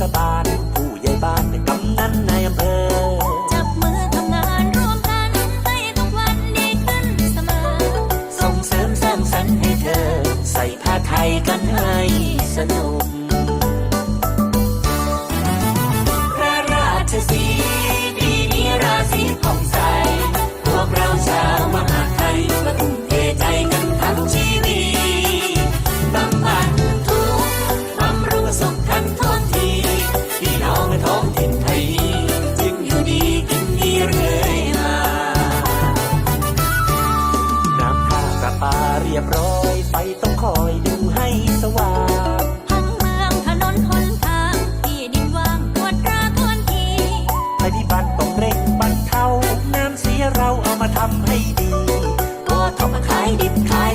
ศบาล ผู้ใหญ่บ้านกำนันในอำเภอ จับมือทำงานร่วมกันให้ทุกวันดีขึ้นเสมอ ส่งเสริมสร้างสรรค์ให้เธอ ใส่ผ้าไทยกันให้สนุก ยบร้อยไฟต้องคอยดึงให้สว่าง ทั้งเมืองถนนหนทางที่ดินว่างปวดตราทวนที ภัยพิบัติต้องเร่งบรรเทาน้ำเสียเราเอามาทำให้ดี ก็ทำมขายดิบขาย